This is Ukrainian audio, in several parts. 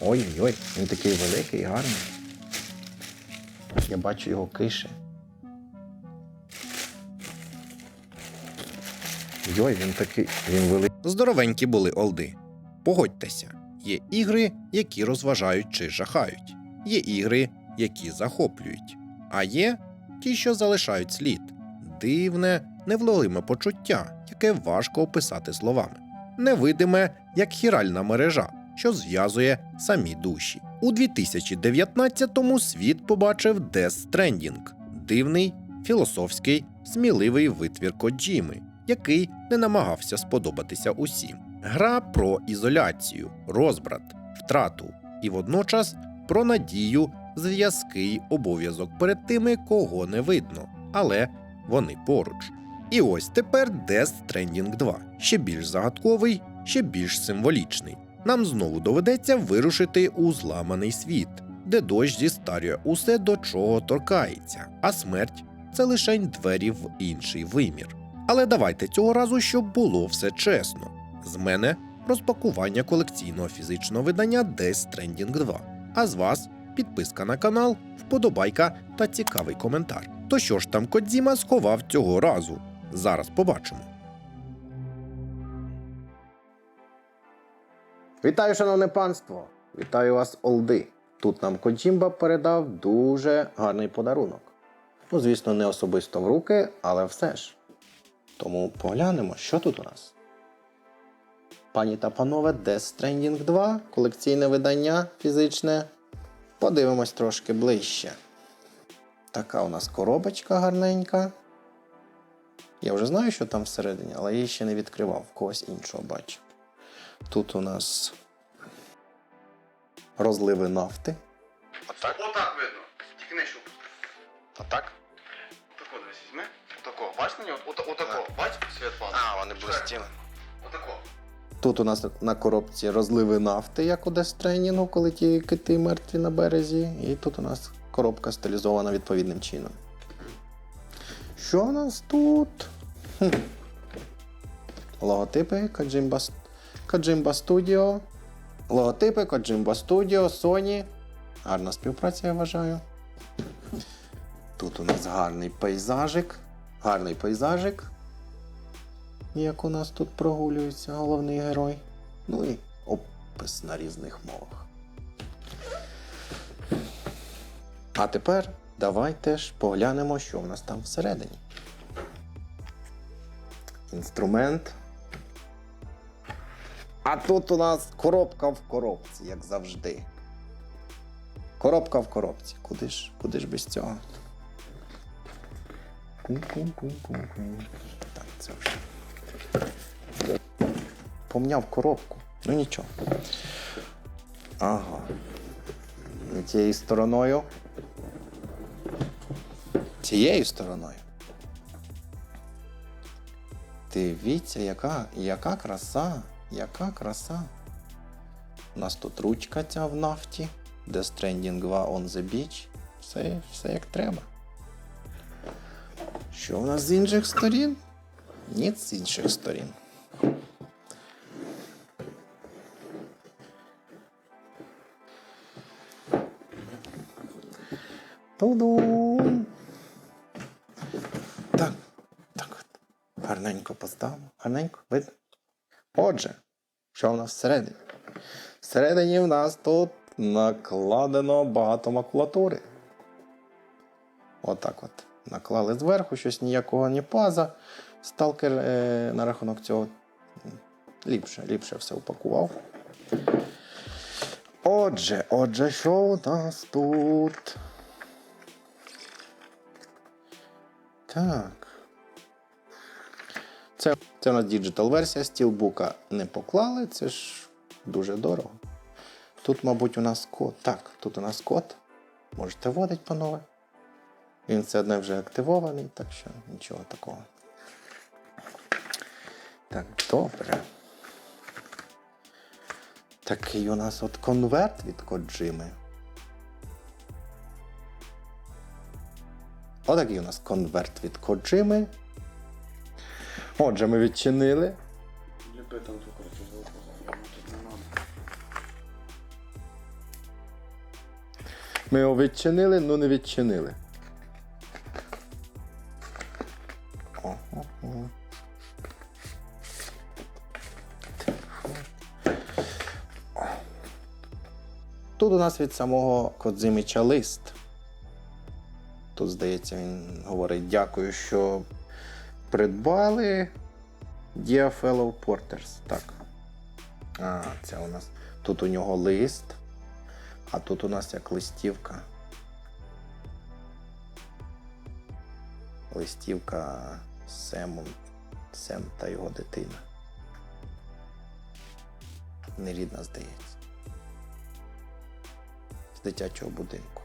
Ой-ой-ой, він такий великий гарний. Я бачу його киші. Йой, він такий. Він великий. Здоровенькі були олди. Погодьтеся, є ігри, які розважають чи жахають, є ігри, які захоплюють, а є ті, що залишають слід. Дивне, невловиме почуття, яке важко описати словами. Невидиме, як хіральна мережа, що зв'язує самі душі. У 2019-му світ побачив Death Stranding – дивний, філософський, сміливий витвір Коджіми, який не намагався сподобатися усім. Гра про ізоляцію, розбрат, втрату і водночас про надію, зв'язки й обов'язок перед тими, кого не видно, але вони поруч. І ось тепер Death Stranding 2, ще більш загадковий, ще більш символічний. Нам знову доведеться вирушити у зламаний світ, де дощ зістарює усе, до чого торкається, а смерть це лишень двері в інший вимір. Але давайте цього разу, щоб було все чесно. З мене розпакування колекційного фізичного видання Death Stranding 2. А з вас підписка на канал, вподобайка та цікавий коментар. То що ж там Кодзіма сховав цього разу? Зараз побачимо. Вітаю, шановне панство! Вітаю вас, Олди. Тут нам Коджімба передав дуже гарний подарунок. Ну, звісно, не особисто в руки, але все ж. Тому поглянемо, що тут у нас. Пані та панове, Death Stranding 2, колекційне видання фізичне. Подивимось трошки ближче. Така у нас коробочка гарненька. Я вже знаю, що там всередині, але її ще не відкривав, когось іншого бачу. Тут у нас розливи нафти. Отак? Отак видно. Тільки не щуп. Отак? Отако дивись, візьми. Отако. Бачиш на нього? От, отако. Бач світ падає? А, вони блистіли. Отако. Тут у нас на коробці розливи нафти, як у дестренінгу, коли ті кити мертві на березі. І тут у нас коробка стилізована відповідним чином. Що у нас тут? Хм. Логотипи Kojimba, St- Kojimba Studio. Логотипи Kojimba Studio, Sony. Гарна співпраця, я вважаю. Тут у нас гарний пейзажик. Гарний пейзажик як у нас тут прогулюється головний герой. Ну і опис на різних мовах. А тепер давайте ж поглянемо, що в нас там всередині. Інструмент. А тут у нас коробка в коробці, як завжди. Коробка в коробці. Куди ж, куди ж без цього? Так, це вже помняв коробку. Ну нічого. Ага. Не тією стороною. Цією стороною. Дивіться, яка, яка краса, яка краса. У нас тут ручка ця в нафті. Death Stranding 2 on the beach. Все, все як треба. Що у нас з інших сторін? Ні, з інших сторін. Ту-дум. Так, так. Гарненько поставимо. Гарненько, видно. Отже, що в нас всередині? Всередині в нас тут накладено багато макулатури. Отак от. Наклали зверху, щось ніякого ні паза. Сталкер е, на рахунок цього ліпше, ліпше все упакував. Отже, отже, що у нас тут? Так. Це, це у нас діджитал версія, стілбука не поклали, це ж дуже дорого. Тут, мабуть, у нас код. Так, тут у нас код. Можете вводити, панове. Він все одно вже активований, так що нічого такого. Так, добре. Такий у нас от конверт від Коджими. Отакий у нас конверт від Коджими. Отже, ми відчинили. Ліпи там ту звуку. Тут не. Ми його відчинили, ну не відчинили. Тут у нас від самого Кодзиміча лист. Тут, здається, він говорить дякую, що придбали Dear Fellow Porters. Так. А, це у нас. Тут у нього лист, а тут у нас як листівка. Листівка Семом, Сем та його дитина. Нерідна, здається. З дитячого будинку.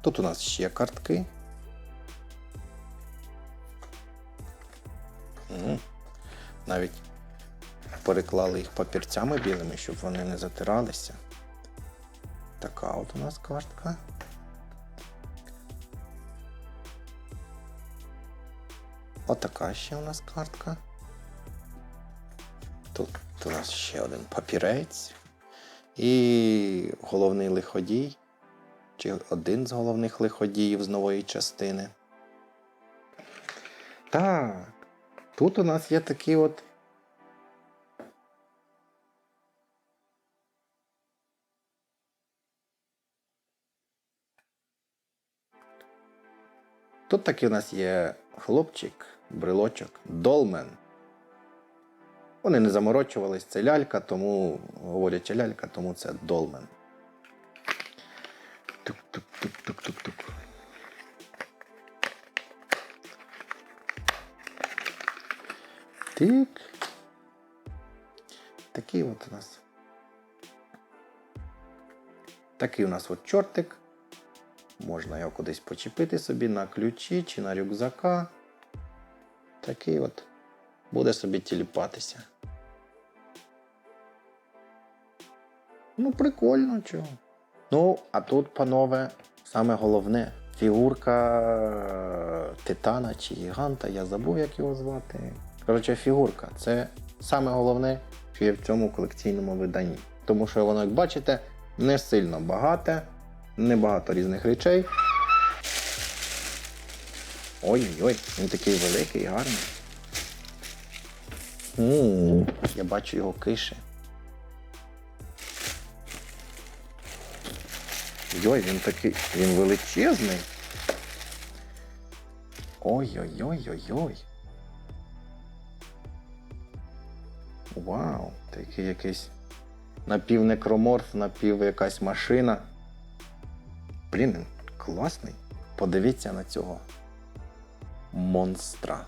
Тут у нас ще картки. М, Навіть переклали їх папірцями білими, щоб вони не затиралися. Така от у нас картка. Отака ще у нас картка. Тут у нас ще один папірець. І головний лиходій. Чи один з головних лиходіїв з нової частини. Так. Тут у нас є такі от. Тут такий у нас є хлопчик, брелочок, долмен. Вони не заморочувались, це лялька, тому говорячи лялька, тому це долмен. Тук-тук-тук-тук-тук-тук. Тик. Такий от у нас. Такий у нас от чортик. Можна його кудись почепити собі на ключі чи на рюкзака. Такий от буде собі тіліпатися. Ну, прикольно чого. Ну, а тут, панове, саме головне фігурка е, титана чи гіганта, я забув, як його звати. Коротше, фігурка це саме головне, що є в цьому колекційному виданні. Тому що воно, як бачите, не сильно багате, небагато різних речей. Ой-ой-ой, він такий великий, гарний. я бачу його киші. Йой, він такий. Він величезний. Ой-ой-ой-ой-ой. Вау, такий якийсь напівнекроморф, напів якась машина. Блін, класний. Подивіться на цього монстра.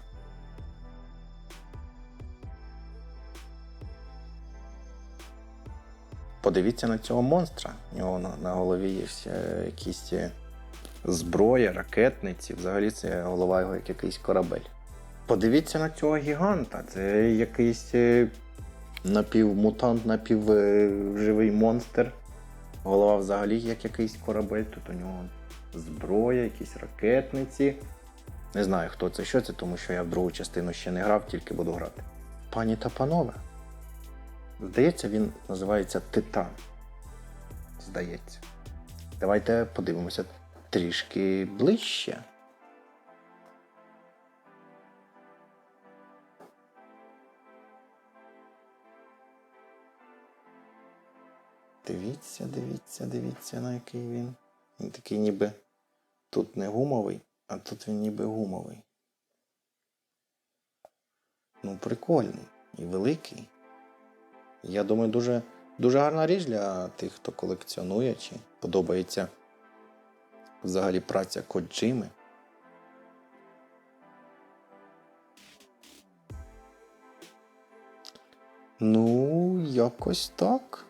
Подивіться на цього монстра. У нього на, на голові є все якісь е, зброя, ракетниці. Взагалі це голова його як якийсь корабель. Подивіться на цього гіганта. Це якийсь е, напівмутант, напівживий монстр. Голова взагалі як якийсь корабель. Тут у нього зброя, якісь ракетниці. Не знаю, хто це, що це, тому що я в другу частину ще не грав, тільки буду грати. Пані та панове. Здається, він називається Титан. Здається. Давайте подивимося трішки ближче. Дивіться, дивіться, дивіться, на який він. Він такий ніби тут не гумовий, а тут він ніби гумовий. Ну, прикольний і великий. Я думаю, дуже, дуже гарна річ для тих, хто колекціонує чи подобається взагалі праця Коджими. Ну, якось так.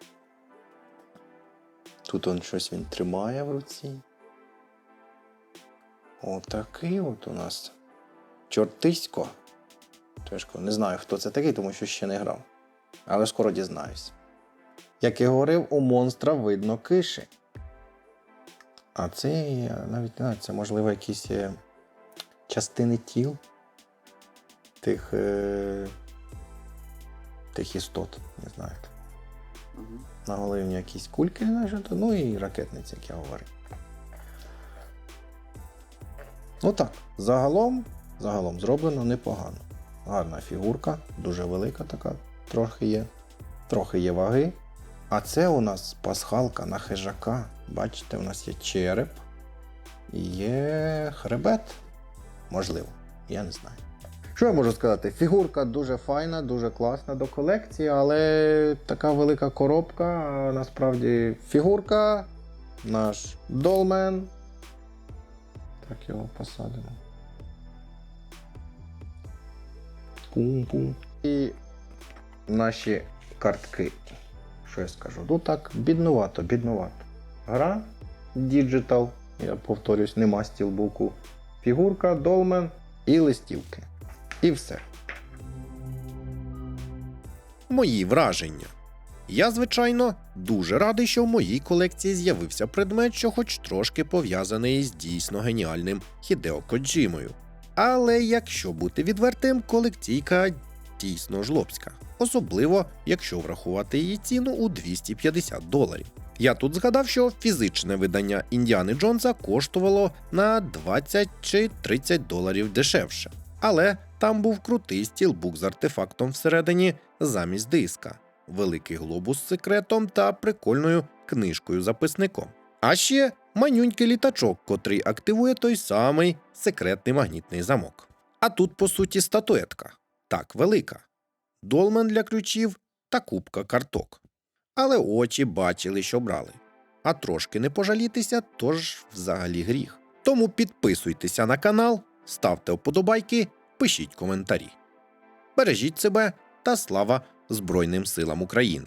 Тут он щось він тримає в руці. Отакий от у нас чортисько. Тежко, не знаю, хто це такий, тому що ще не грав. Але скоро дізнаюсь. Як і говорив, у монстра видно киші. А це навіть не знаю, це можливо якісь е, частини тіл тих, е, тих істот, не знаю. Мгм. На голові якісь кульки, знаєш, ну і ракетниці, як я говорив. Ну так, загалом, загалом зроблено непогано. Гарна фігурка, дуже велика така, трохи є. Трохи є ваги. А це у нас пасхалка на хижака. Бачите, у нас є череп є хребет. Можливо, я не знаю. Що я можу сказати? Фігурка дуже файна, дуже класна до колекції, але така велика коробка. Насправді фігурка, наш долмен. Так його посадимо. Пум-пум. І наші картки. Що я скажу? Ну так, біднувато, біднувато. Гра Digital, я повторюсь, нема стілбуку. Фігурка, долмен і листівки. І все. Мої враження. Я, звичайно, дуже радий, що в моїй колекції з'явився предмет, що хоч трошки пов'язаний із дійсно геніальним Хідео Коджімою. Але якщо бути відвертим, колекційка дійсно жлобська, особливо якщо врахувати її ціну у 250 доларів. Я тут згадав, що фізичне видання Індіани Джонса коштувало на 20 чи 30 доларів дешевше. Але там був крутий стілбук з артефактом всередині замість диска, великий глобус з секретом та прикольною книжкою-записником. А ще манюнький літачок, котрий активує той самий секретний магнітний замок. А тут, по суті, статуетка. Так, велика. Долмен для ключів та кубка карток. Але очі бачили, що брали. А трошки не пожалітися, тож взагалі гріх. Тому підписуйтеся на канал, ставте вподобайки, пишіть коментарі. Бережіть себе та слава Збройним силам України!